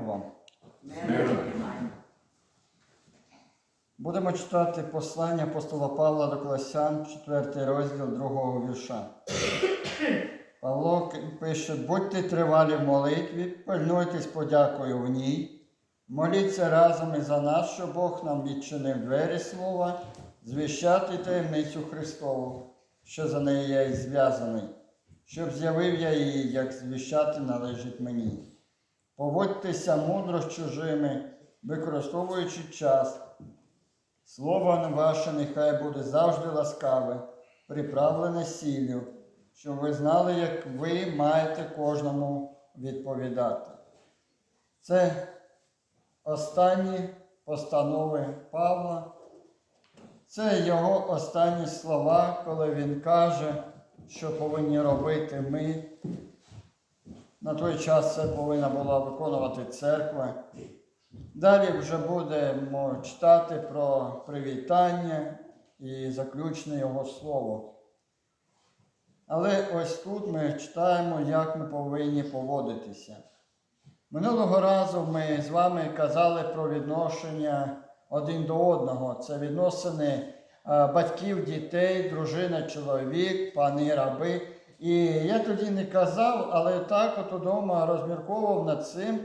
вам. Будемо читати послання апостола Павла до Колосян, 4 розділ 2 вірша. Павло пише: будьте тривалі в молитві, пильнуйтесь подякою в ній, моліться разом і за нас, що Бог нам відчинив двері слова, звіщати таємницю Христову, що за неї я і зв'язаний, щоб з'явив я її, як звіщати належить мені. Поводьтеся мудро з чужими, використовуючи час. Слово ваше нехай буде завжди ласкаве, приправлене сіллю, щоб ви знали, як ви маєте кожному відповідати. Це останні постанови Павла. Це його останні слова, коли він каже, що повинні робити ми. На той час це повинна була виконувати церква. Далі вже будемо читати про привітання і заключне його слово. Але ось тут ми читаємо, як ми повинні поводитися. Минулого разу ми з вами казали про відношення один до одного. Це відносини батьків, дітей, дружина, чоловік, пани, раби. І я тоді не казав, але так от удома розмірковував над цим.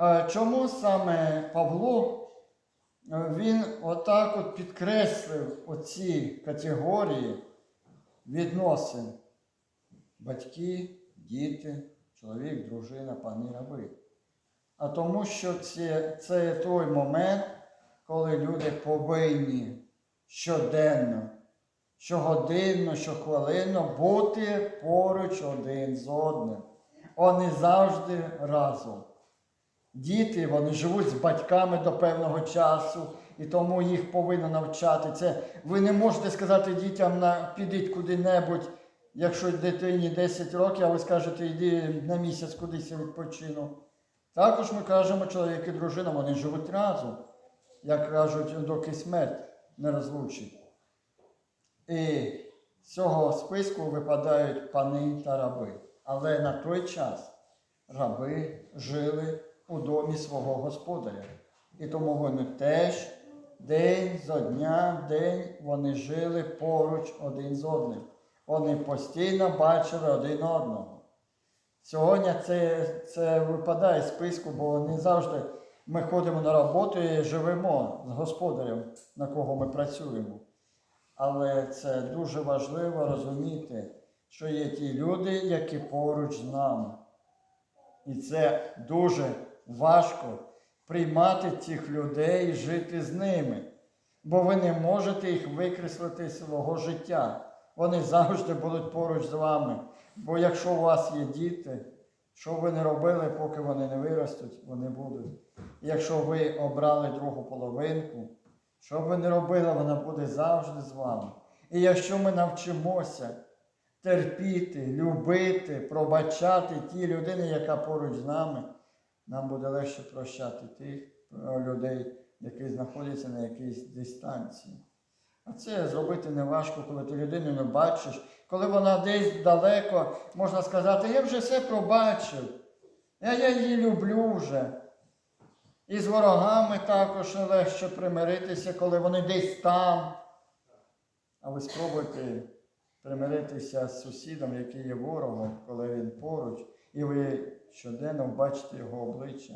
Е, Чому саме Павло е, він отак от підкреслив оці категорії відносин батьки, діти, чоловік, дружина, пани раби. А тому, що це, це той момент, коли люди повинні щоденно, щогодинно, щохвилинно бути поруч один з одним. Вони завжди разом. Діти вони живуть з батьками до певного часу, і тому їх повинно навчати. Це ви не можете сказати дітям на підіть куди-небудь, якщо дитині 10 років, а ви скажете, йди на місяць кудись я відпочину. Також ми кажемо, чоловік і дружина, вони живуть разом, як кажуть, доки смерть не розлучить. І з цього списку випадають пани та раби. Але на той час раби жили у домі свого господаря. І тому вони теж день за дня в день вони жили поруч один з одним. Вони постійно бачили один одного. Сьогодні це, це випадає з списку, бо не завжди ми ходимо на роботу і живемо з господарем, на кого ми працюємо. Але це дуже важливо розуміти, що є ті люди, які поруч з нами. І це дуже важко приймати цих людей і жити з ними. Бо ви не можете їх викреслити з свого життя. Вони завжди будуть поруч з вами. Бо якщо у вас є діти, що ви не робили, поки вони не виростуть, вони будуть. Якщо ви обрали другу половинку, що б не робили, вона буде завжди з вами. І якщо ми навчимося терпіти, любити, пробачати ті людини, яка поруч з нами, нам буде легше прощати тих е, людей, які знаходяться на якійсь дистанції. А це зробити не важко, коли ти людину не бачиш. Коли вона десь далеко, можна сказати, я вже все пробачив, я, я її люблю вже. І з ворогами також не легше примиритися, коли вони десь там. А ви спробуйте примиритися з сусідом, який є ворогом, коли він поруч, і ви щоденно бачите його обличчя.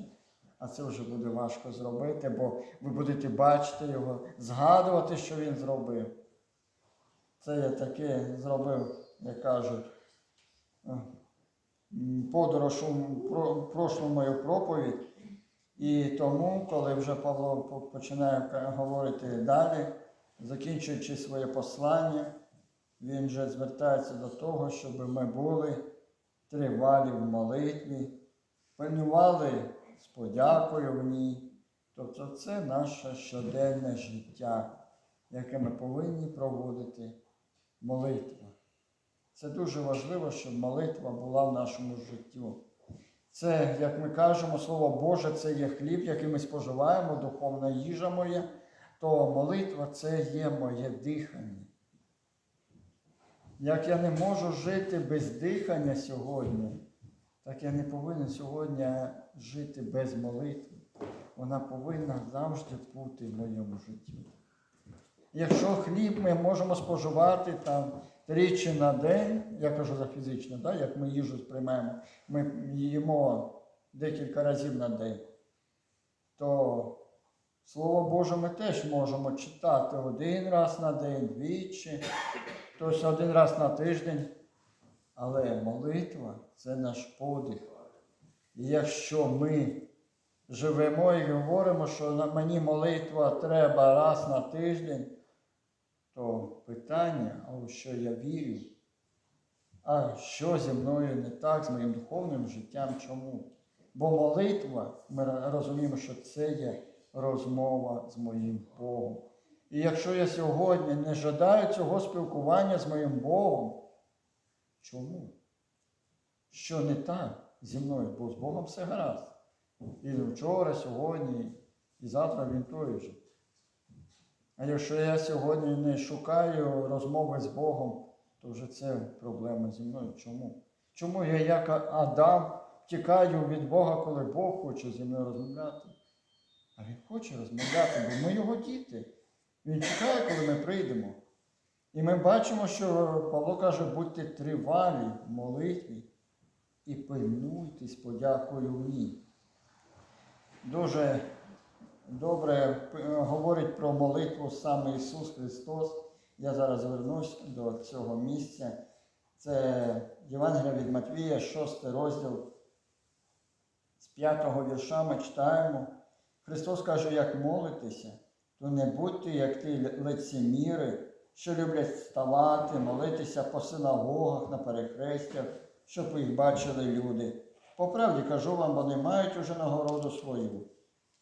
А це вже буде важко зробити, бо ви будете бачити його, згадувати, що він зробив. Це я таке зробив, як кажуть, е, подорож у прошлу мою проповідь. І тому, коли вже Павло починає говорити далі, закінчуючи своє послання, він вже звертається до того, щоб ми були тривалі в молитві, пильнували з подякою в ній. Тобто це наше щоденне життя, яке ми повинні проводити молитва. Це дуже важливо, щоб молитва була в нашому житті. Це, як ми кажемо, Слово Боже, це є хліб, який ми споживаємо, духовна їжа моя, то молитва це є моє дихання. Як я не можу жити без дихання сьогодні, так я не повинен сьогодні жити без молитви. Вона повинна завжди бути в моєму житті. Якщо хліб ми можемо споживати там тричі на день, я кажу за фізично, да, як ми їжу сприймаємо, ми їмо декілька разів на день, то Слово Боже ми теж можемо читати один раз на день, двічі, тобто один раз на тиждень. Але молитва це наш подих. І якщо ми живемо і говоримо, що мені молитва треба раз на тиждень, то питання, у що я вірю? А що зі мною не так, з моїм духовним життям? Чому? Бо молитва, ми розуміємо, що це є розмова з моїм Богом. І якщо я сьогодні не жадаю цього спілкування з моїм Богом, чому? Що не так зі мною? Бо з Богом все гаразд. І вчора, сьогодні, і завтра він той же. А якщо я сьогодні не шукаю розмови з Богом, то вже це проблема зі мною. Чому? Чому я, як Адам, втікаю від Бога, коли Бог хоче зі мною розмовляти? А він хоче розмовляти, бо ми його діти. Він чекає, коли ми прийдемо. І ми бачимо, що Павло каже, будьте тривалі в молитві і пильнуйтесь подякою ній. Дуже добре е, говорить про молитву саме Ісус Христос. Я зараз звернусь до цього місця. Це Євангелія від Матвія, 6 розділ. З 5 вірша ми читаємо. Христос каже, як молитеся, то не будьте, як ті лицеміри, що люблять вставати, молитися по синагогах на перехрестях, щоб їх бачили люди. По правді кажу вам, вони мають уже нагороду свою.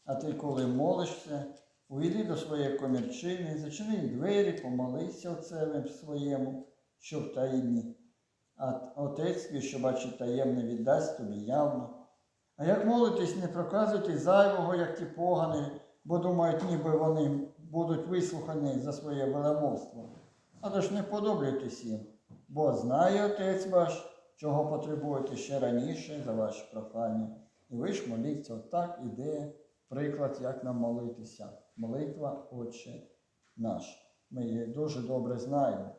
А ти, коли молишся, увійди до своєї комірчини, зачини двері, помолися отцевим своєму, що в таїні. А отець твій, що бачить таємне, віддасть тобі явно. А як молитесь, не проказуйте зайвого, як ті погани, бо думають, ніби вони будуть вислухані за своє велемовство. Але ж не подобляйтесь їм, бо знає Отець ваш, чого потребуєте ще раніше за ваше прохання. І ви ж моліться, отак іде приклад, як нам молитися. Молитва Отче наш. Ми її дуже добре знаємо.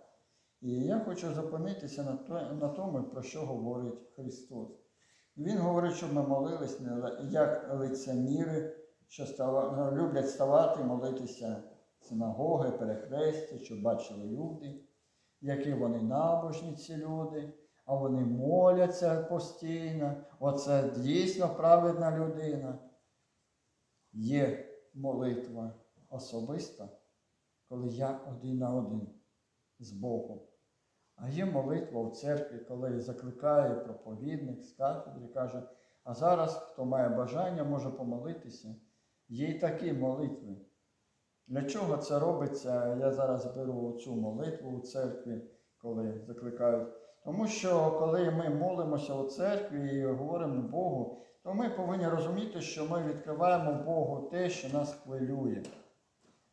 І я хочу зупинитися на то- на тому, про що говорить Христос. Він говорить, щоб ми молились як лицеміри, що става, люблять ставати, молитися синагоги, перехрестя, щоб бачили люди, які вони набожні ці люди, а вони моляться постійно. Оце дійсно праведна людина. Є молитва особиста, коли я один на один з Богом. А є молитва у церкві, коли закликає проповідник з кафедри, каже, а зараз, хто має бажання, може помолитися. Є й такі молитви. Для чого це робиться? Я зараз беру цю молитву у церкві, коли закликають. Тому що коли ми молимося у церкві і говоримо Богу, то ми повинні розуміти, що ми відкриваємо Богу те, що нас хвилює.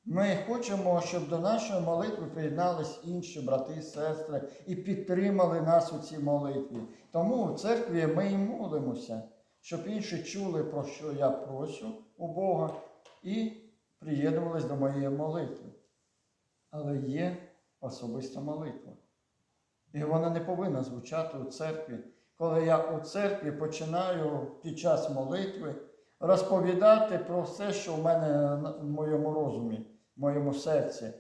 Ми хочемо, щоб до нашої молитви приєднались інші брати і сестри і підтримали нас у цій молитві. Тому в церкві ми і молимося, щоб інші чули, про що я прошу у Бога, і приєднувались до моєї молитви. Але є особиста молитва. І вона не повинна звучати у церкві. Коли я у церкві починаю під час молитви розповідати про все, що в мене в моєму розумі, в моєму серці.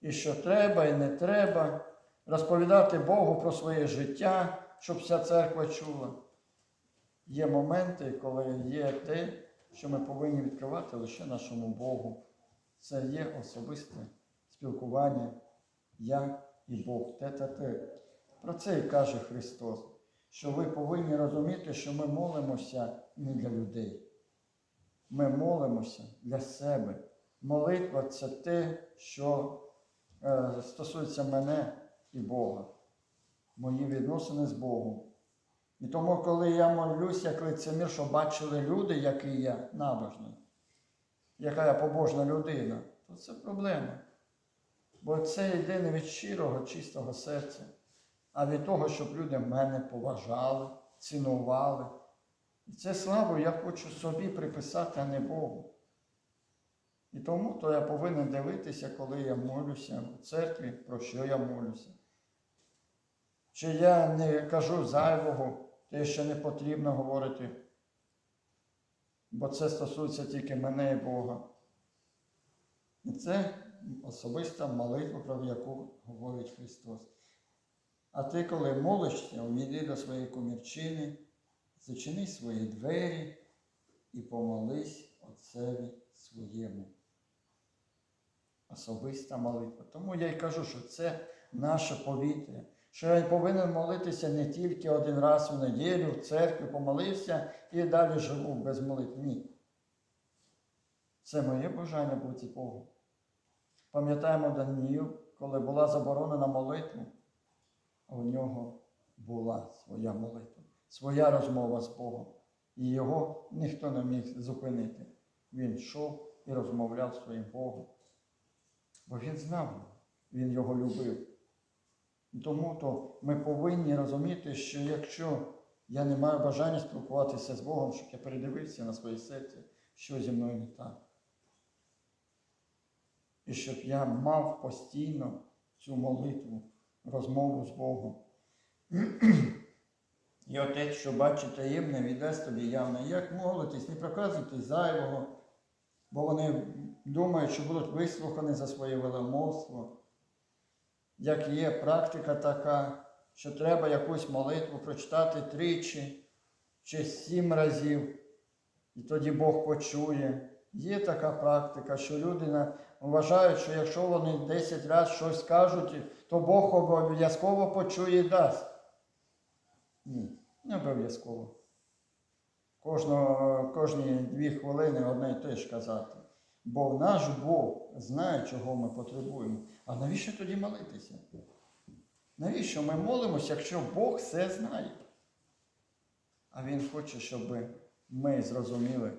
І що треба, і не треба, розповідати Богу про своє життя, щоб вся церква чула. Є моменти, коли є те, що ми повинні відкривати лише нашому Богу. Це є особисте спілкування, я і Бог, те-те-те. Про це і каже Христос, що ви повинні розуміти, що ми молимося не для людей. Ми молимося для себе. Молитва це те, що е, стосується мене і Бога, мої відносини з Богом. І тому, коли я молюсь, як лицемір, що бачили люди, який я набожний, яка я побожна людина, то це проблема. Бо це йде не від щирого, чистого серця, а від того, щоб люди мене поважали, цінували. І це славу я хочу собі приписати, а не Богу. І тому то я повинен дивитися, коли я молюся в церкві, про що я молюся. Чи я не кажу зайвого, те, що не потрібно говорити, бо це стосується тільки мене і Бога. І це особиста молитва, про яку говорить Христос. А ти, коли молишся, увійди до своєї комірчини, зачини свої двері і помолись Отцеві своєму. Особиста молитва. Тому я й кажу, що це наше повітря. Що я повинен молитися не тільки один раз в неділю, в церкві помолився і далі живу без молитв. Це моє бажання бути Богом. Пам'ятаємо Данію, коли була заборонена молитва, у нього була своя молитва, своя розмова з Богом. І його ніхто не міг зупинити. Він йшов і розмовляв своїм Богом. Бо він знав, він його любив. Тому то ми повинні розуміти, що якщо я не маю бажання спілкуватися з Богом, щоб я передивився на своє серце, що зі мною не так. І щоб я мав постійно цю молитву, розмову з Богом. І отець, що бачить таємне, віддасть тобі явне. Як молитись, не проказуйте зайвого, бо вони думають, що будуть вислухані за своє веломовство. Як є практика така, що треба якусь молитву прочитати тричі чи сім разів, і тоді Бог почує. Є така практика, що люди вважають, що якщо вони 10 разів щось скажуть, то Бог обов'язково почує і дасть. Ні, не обов'язково. Кожні дві хвилини одне й те ж казати. Бо наш Бог знає, чого ми потребуємо. А навіщо тоді молитися? Навіщо ми молимося, якщо Бог все знає? А Він хоче, щоб ми зрозуміли,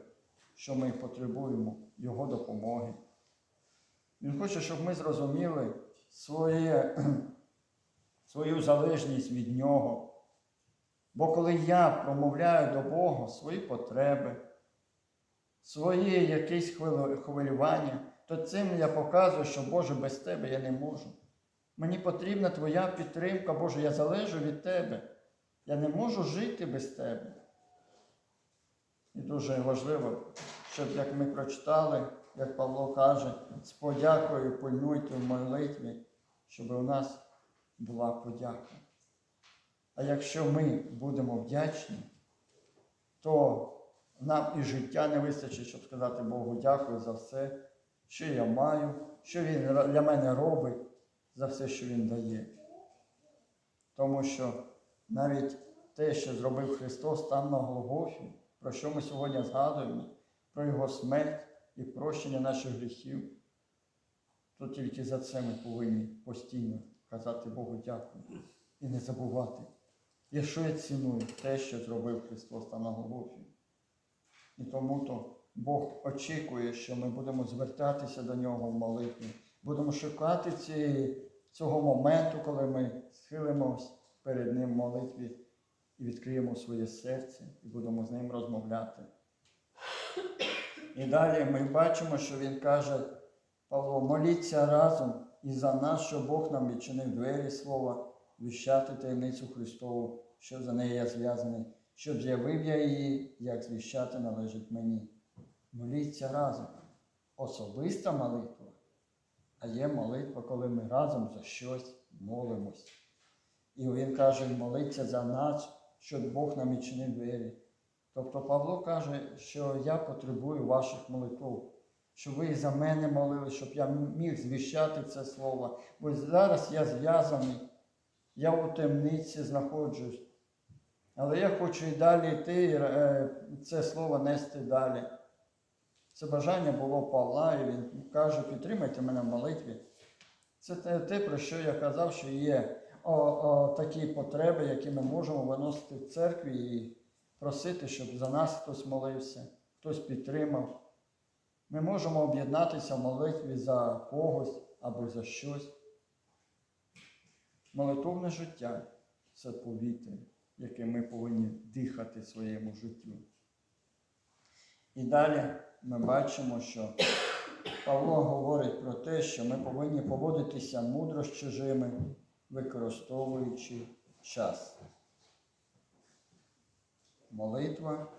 що ми потребуємо Його допомоги. Він хоче, щоб ми зрозуміли своє, свою залежність від Нього. Бо коли я промовляю до Бога свої потреби, своє якесь хвилювання, то цим я показую, що Боже, без Тебе я не можу. Мені потрібна Твоя підтримка, Боже, я залежу від Тебе. Я не можу жити без Тебе. І дуже важливо, щоб як ми прочитали, як Павло каже, з подякою пильнуйте в молитві, щоб у нас була подяка. А якщо ми будемо вдячні, то нам і життя не вистачить, щоб сказати Богу дякую за все, що я маю, що Він для мене робить, за все, що Він дає. Тому що навіть те, що зробив Христос там на Голгофі, про що ми сьогодні згадуємо, про Його смерть і прощення наших гріхів, то тільки за це ми повинні постійно казати Богу дякую і не забувати. Якщо я ціную те, що зробив Христос там на Голгофі. І тому то Бог очікує, що ми будемо звертатися до нього в молитві, будемо шукати ці, цього моменту, коли ми схилимось перед Ним в молитві і відкриємо своє серце і будемо з ним розмовляти. І далі ми бачимо, що він каже, Павло, моліться разом і за нас, що Бог нам відчинив двері слова, віщати таємницю Христову, що за нею я зв'язаний, щоб з'явив я її, як звіщати належить мені. Моліться разом. Особиста молитва, а є молитва, коли ми разом за щось молимось. І він каже, молиться за нас, щоб Бог нам відчинив двері. Тобто Павло каже, що я потребую ваших молитв, щоб ви за мене молили, щоб я міг звіщати це слово. Бо зараз я зв'язаний, я у темниці знаходжусь. Але я хочу і далі йти, і е, це слово нести далі. Це бажання було Павла, і він каже, підтримайте мене в молитві. Це те, про що я казав, що є о, о, такі потреби, які ми можемо виносити в церкві і просити, щоб за нас хтось молився, хтось підтримав. Ми можемо об'єднатися в молитві за когось або за щось. Молитовне життя це повітря, яке ми повинні дихати своєму життю. І далі ми бачимо, що Павло говорить про те, що ми повинні поводитися мудро з чужими, використовуючи час. Молитва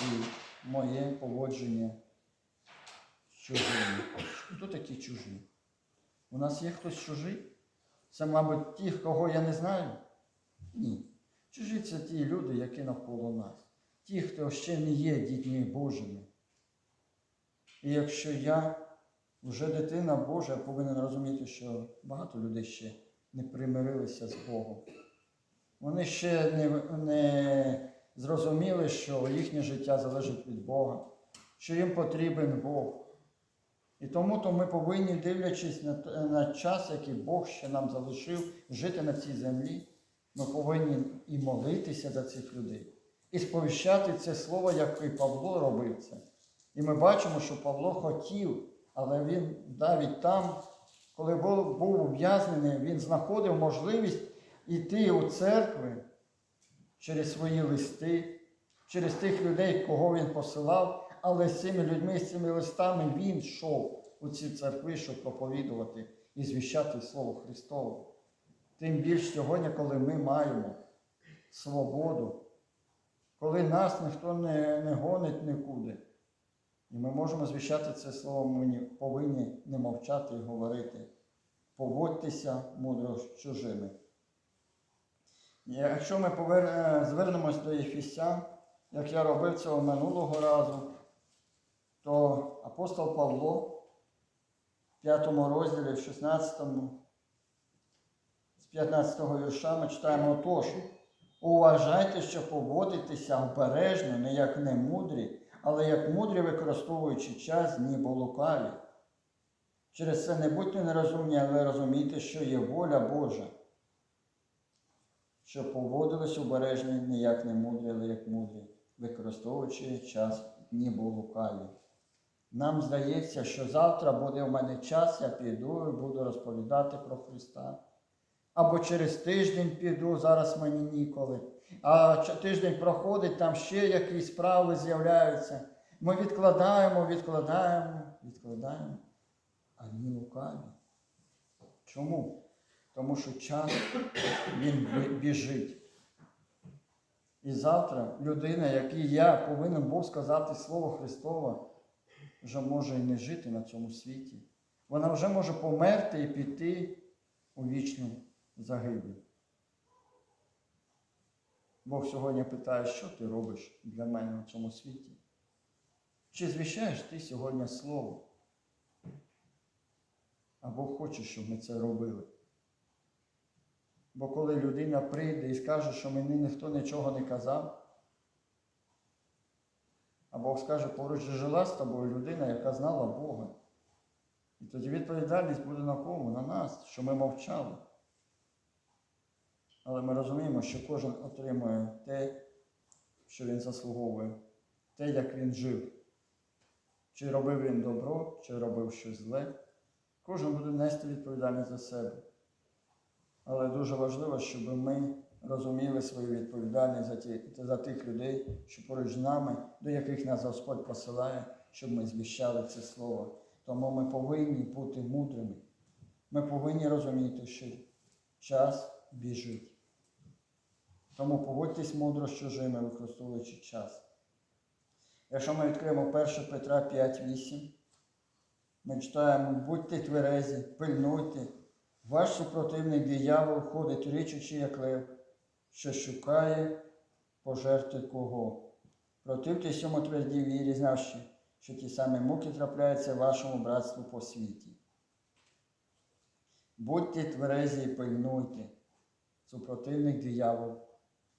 і моє поводження з чужими. Хто такі чужі? У нас є хтось чужий? Це, мабуть, ті, кого я не знаю? Ні. Чужі це ті люди, які навколо нас. Ті, хто ще не є дітьми Божими. І якщо я вже дитина Божа, я повинен розуміти, що багато людей ще не примирилися з Богом. Вони ще не, не зрозуміли, що їхнє життя залежить від Бога, що їм потрібен Бог. І тому то ми повинні, дивлячись на, на час, який Бог ще нам залишив жити на цій землі, ми повинні і молитися за цих людей, і сповіщати це слово, як і Павло робив це. І ми бачимо, що Павло хотів, але він навіть там, коли був ув'язнений, він знаходив можливість йти у церкви через свої листи, через тих людей, кого він посилав, але з цими людьми, з цими листами він йшов у ці церкви, щоб проповідувати і звіщати Слово Христове. Тим більш сьогодні, коли ми маємо свободу, коли нас ніхто не, не гонить нікуди. І ми можемо звіщати це слово, ми повинні не мовчати і говорити. Поводьтеся мудро з чужими. Якщо ми повер... е, звернемось до Єфісян, як я робив цього минулого разу, то апостол Павло в 5 розділі, в 16, з 15 вірша ми читаємо отож. Уважайте, що поводитеся обережно, не як немудрі, але як мудрі, використовуючи час, ніби лукаві. Через це не будьте нерозумні, але розумійте, що є воля Божа, що поводились обережно не як немудрі, але як мудрі, використовуючи час, ніби лукаві. Нам здається, що завтра буде в мене час, я піду і буду розповідати про Христа. Або через тиждень піду, зараз мені ніколи. А тиждень проходить, там ще якісь справи з'являються. Ми відкладаємо, відкладаємо, відкладаємо. А ні лукаві. Чому? Тому що час він біжить. І завтра людина, якій я повинен був сказати Слово Христове, вже може і не жити на цьому світі. Вона вже може померти і піти у вічну загибель. Бог сьогодні питає, що ти робиш для мене на цьому світі? Чи звіщаєш ти сьогодні Слово? А Бог хоче, щоб ми це робили. Бо коли людина прийде і скаже, що мені ніхто нічого не казав, а Бог скаже, поруч жила з тобою людина, яка знала Бога. І тоді відповідальність буде на кому? На нас, що ми мовчали. Але ми розуміємо, що кожен отримує те, що він заслуговує, те, як він жив. Чи робив він добро, чи робив щось зле. Кожен буде нести відповідальність за себе. Але дуже важливо, щоб ми розуміли свою відповідальність за, ті, за тих людей, що поруч з нами, до яких нас Господь посилає, щоб ми звіщали це слово. Тому ми повинні бути мудрими. Ми повинні розуміти, що час біжить. Тому поводьтесь мудро з чужими, використовуючи час. Якщо ми відкриємо 1 Петра 5.8, ми читаємо, будьте тверезі, пильнуйте. Ваш супротивник диявол ходить річучи, як лев, що шукає пожерти кого. Противтесь йому твердій вірі, знавши, що ті самі муки трапляються вашому братству по світі. Будьте тверезі і пильнуйте. Супротивник диявол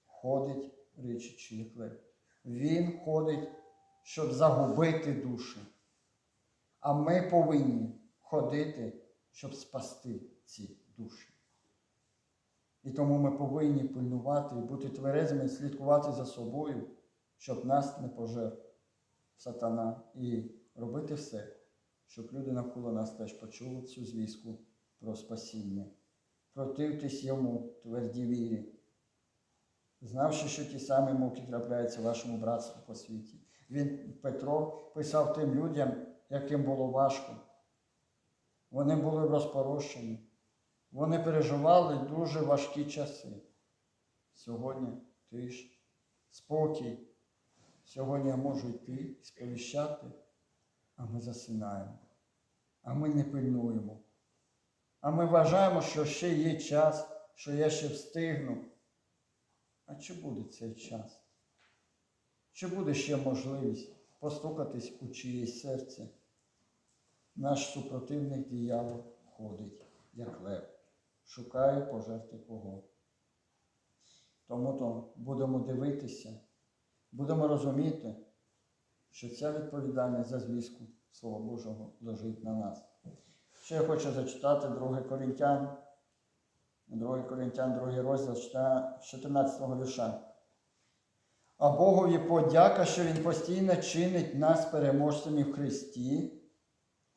ходить річучи, як лев. Він ходить, щоб загубити душі. А ми повинні ходити, щоб спасти ці душі. І тому ми повинні пильнувати і бути тверезими, слідкувати за собою, щоб нас не пожер сатана, і робити все, щоб люди навколо нас теж почули цю звістку про спасіння. Противтесь йому тверді вірі, знавши, що ті самі муки трапляються вашому братству по світі. Він Петро писав тим людям, яким було важко. Вони були розпорошені. Вони переживали дуже важкі часи. Сьогодні тиш, спокій. Сьогодні я можу йти сповіщати, а ми засинаємо, а ми не пильнуємо. А ми вважаємо, що ще є час, що я ще встигну. А чи буде цей час? Чи буде ще можливість постукатись у чиєсь серце? Наш супротивник диявол ходить, як лев, шукає пожерти кого. Тому то будемо дивитися, будемо розуміти, що ця відповідальність за звістку Слова Божого лежить на нас. Ще я хочу зачитати 2 Коринтян, 2 Коринтян, 2 розділ 14 вірша. А Богові подяка, що Він постійно чинить нас переможцями в Христі,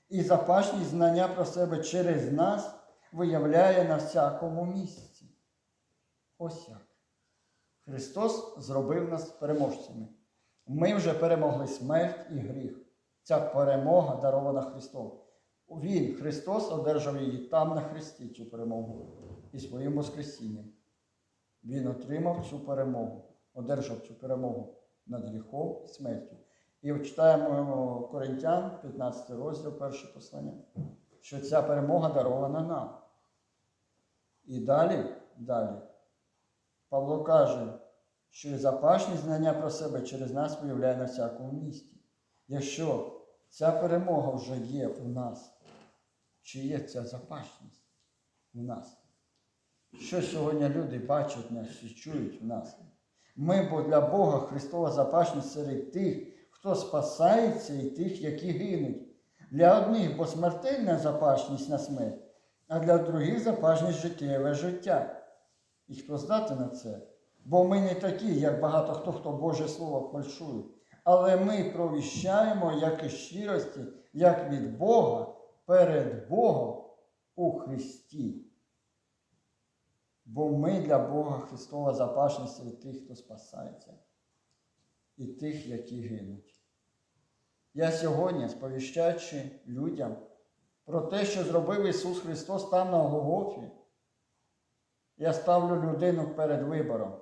і запашність знання про себе через нас виявляє на всякому місці. Ось як. Христос зробив нас переможцями. Ми вже перемогли смерть і гріх. Ця перемога дарована Христом. Він, Христос, одержав її там на Христі, цю перемогу, і своїм Воскресінням. Він отримав цю перемогу, одержав цю перемогу над гріхом і смертю. І читаємо Коринтян, 15 розділ, перше послання, що ця перемога дарована нам. І далі, далі, Павло каже, що і запашні знання про себе через нас виявляє на всякому місті. Якщо ця перемога вже є у нас, чи є ця запашність у нас? Що сьогодні люди бачать нас і чують в нас? Ми, бо для Бога Христова запашність серед тих, хто спасається, і тих, які гинуть. Для одних, бо смертельна запашність на смерть, а для других запашність життєве життя. І хто здатен на це? Бо ми не такі, як багато хто, хто Боже Слово фальшує. Але ми провіщаємо, як і щирості, як від Бога перед Богом у Христі. Бо ми для Бога Христова запашність серед тих, хто спасається, і тих, які гинуть. Я сьогодні, сповіщаючи людям про те, що зробив Ісус Христос там на Голгофі, я ставлю людину перед вибором.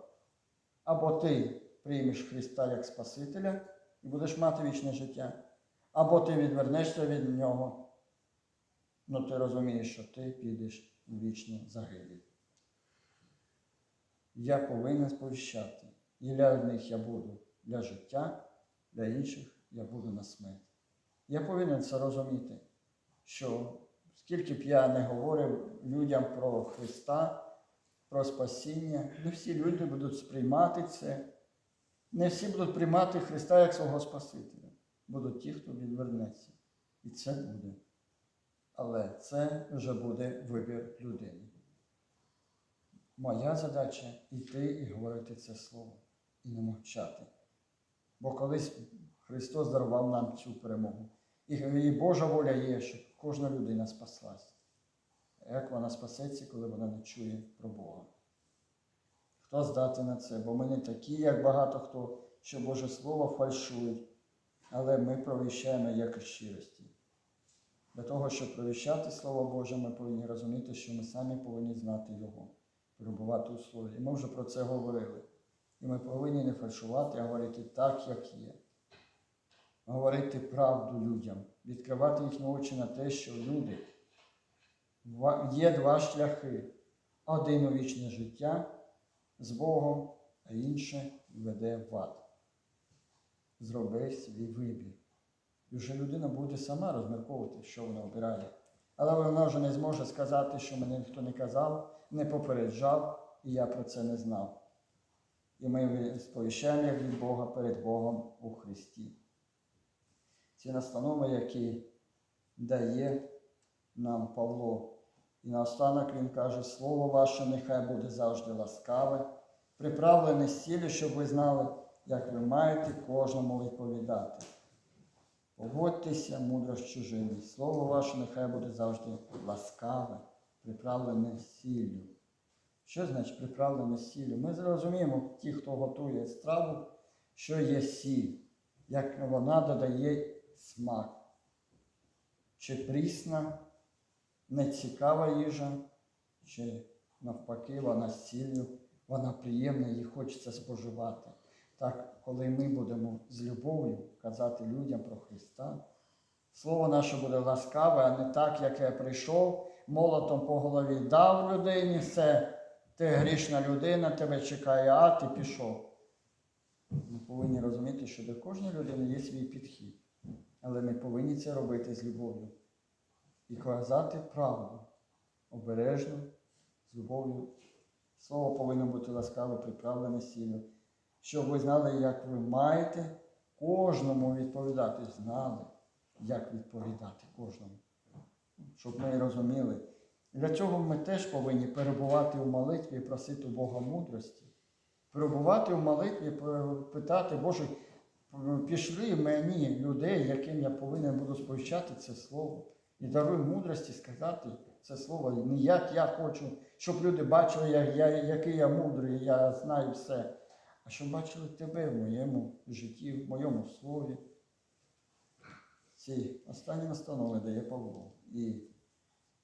Або ти приймеш Христа як Спасителя і будеш мати вічне життя, або ти відвернешся від Нього, ну ти розумієш, що ти підеш у вічну загибель. Я повинен сповіщати. І для одних я буду для життя, для інших я буду на смерть. Я повинен це розуміти, що скільки б я не говорив людям про Христа, про спасіння, не всі люди будуть сприймати це. Не всі будуть приймати Христа як свого Спасителя. Будуть ті, хто відвернеться. І це буде. Але це вже буде вибір людини. Моя задача йти і говорити це слово і не мовчати. Бо колись Христос дарував нам цю перемогу. І, Божа воля є, щоб кожна людина спаслась. Як вона спасеться, коли вона не чує про Бога? Хто здатен на це? Бо ми не такі, як багато хто, що Боже Слово фальшують, але ми провіщаємо як щирості. Для того, щоб провіщати Слово Боже, ми повинні розуміти, що ми самі повинні знати Його, перебувати у Слові. І ми вже про це говорили. І ми повинні не фальшувати, а говорити так, як є. Говорити правду людям, відкривати їхні очі на те, що люди є два шляхи. Один у вічне життя з Богом, а інше веде в ад. Зроби свій вибір. І вже людина буде сама розмірковувати, що вона обирає. Але вона вже не зможе сказати, що мене ніхто не казав, не попереджав, і я про це не знав. І ми сповіщаємо від Бога перед Богом у Христі. Ці настанови, які дає нам Павло. І наостанок він каже, Слово ваше нехай буде завжди ласкаве, приправлене сіллю, щоб ви знали, як ви маєте кожному відповідати. Поводьтеся мудро з чужими. Слово ваше нехай буде завжди ласкаве, приправлене сіллю. Що значить приправлене сіллю? Ми зрозуміємо, ті, хто готує страву, що є сіль. як вона додає смак. Чи прісна, нецікава їжа, чи навпаки, вона з ціллю, вона приємна, її хочеться споживати. Так, коли ми будемо з любов'ю казати людям про Христа, слово наше буде ласкаве, а не так, як я прийшов, молотом по голові дав людині, все, ти грішна людина, тебе чекає, а ти пішов. Ми повинні розуміти, що до кожної людини є свій підхід. Але ми повинні це робити з любов'ю. І казати правду, обережно, з любов'ю. Слово повинно бути ласкаве, приправлене сіллю. Щоб ви знали, як ви маєте кожному відповідати. Знали, як відповідати кожному. Щоб ми розуміли. Для цього ми теж повинні перебувати у молитві і просити Бога мудрості. Перебувати у молитві, питати, Боже, пішли мені людей, яким я повинен буду сповіщати це слово. І даруй мудрості сказати це слово. Не як я хочу, щоб люди бачили, як я, який я мудрий, я знаю все. А щоб бачили тебе в моєму житті, в моєму слові. Ці останні настанови дає Павло. І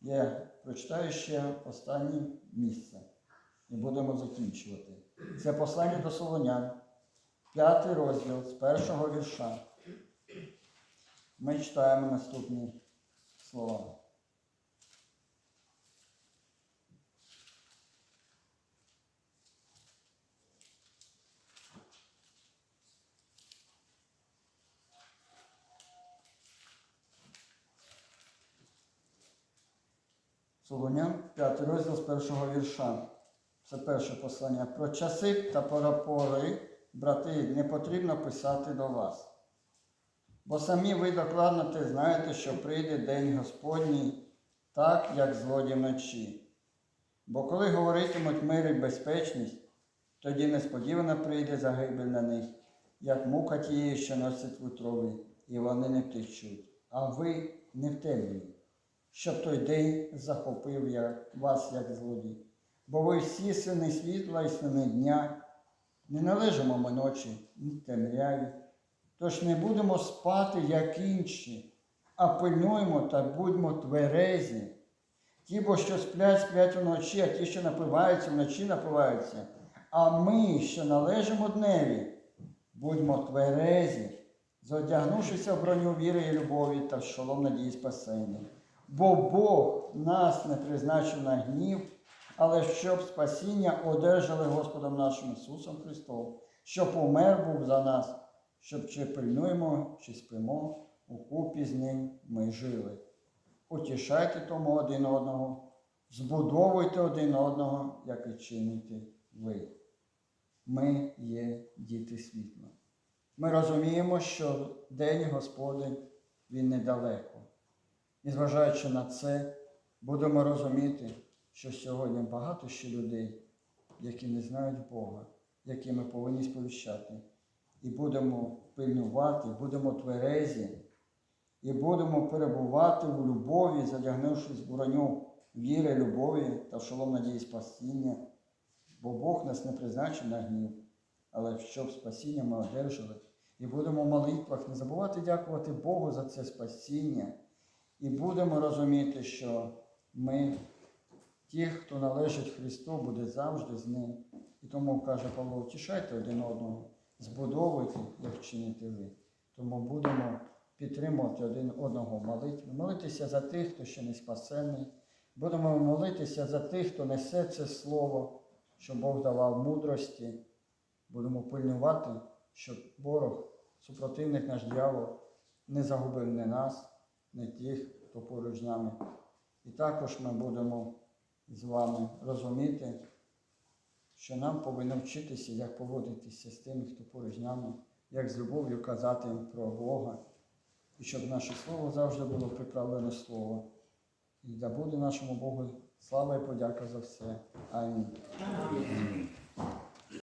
я прочитаю ще останнє місце. І будемо закінчувати. Це послання до Солонян, п'ятий розділ з першого вірша. Ми читаємо наступні слова. Солонян, п'ятий розділ з першого вірша. Це перше послання. Про часи та порапори, брати, не потрібно писати до вас. Бо самі ви докладно те знаєте, що прийде день Господній, так, як злодій вночі. Бо коли говоритимуть мир і безпечність, тоді несподівано прийде загибель на них, як мука тієї, що носить в утробі, і вони не втечуть. А ви не в темряві, щоб той день захопив вас, як злодій. Бо ви всі сини світла і сини дня, не належимо ми ночі, ні темряві. Тож не будемо спати, як інші, а пильнуємо та будьмо тверезі. Ті, бо що сплять, сплять уночі, а ті, що напиваються, вночі напиваються. А ми, що належимо дневі, будьмо тверезі, зодягнувшися в броню віри і любові та в шолом надії спасення. Бо Бог нас не призначив на гнів, але щоб спасіння одержали Господом нашим Ісусом Христом, що помер був за нас, щоб чи пильнуємо, чи спимо, у купі з ним ми жили. Утішайте тому один одного, збудовуйте один одного, як і чините ви. Ми є діти світла. Ми розуміємо, що День Господень він недалеко. І зважаючи на це, будемо розуміти, що сьогодні багато ще людей, які не знають Бога, які ми повинні сповіщати. І будемо пильнувати, будемо тверезі, і будемо перебувати у любові, задягнувшись в броню віри, любові та в шолом надії спасіння. Бо Бог нас не призначив на гнів, але щоб спасіння ми одержали. І будемо в молитвах не забувати дякувати Богу за це спасіння. І будемо розуміти, що ми, ті, хто належить Христу, буде завжди з ним. І тому каже Павло, втішайте один одного, збудовуйте, як чините ви. Тому будемо підтримувати один одного в молитві, молитися за тих, хто ще не спасений. Будемо молитися за тих, хто несе це слово, що Бог давав мудрості. Будемо пильнувати, щоб ворог, супротивник наш дьявол, не загубив не нас, не тих, хто поруч з нами. І також ми будемо з вами розуміти, що нам повинно вчитися, як поводитися з тими, хто поруч нами, як з любов'ю казати їм про Бога, і щоб наше слово завжди було приправлене слово. І да буде нашому Богу слава і подяка за все. Амінь.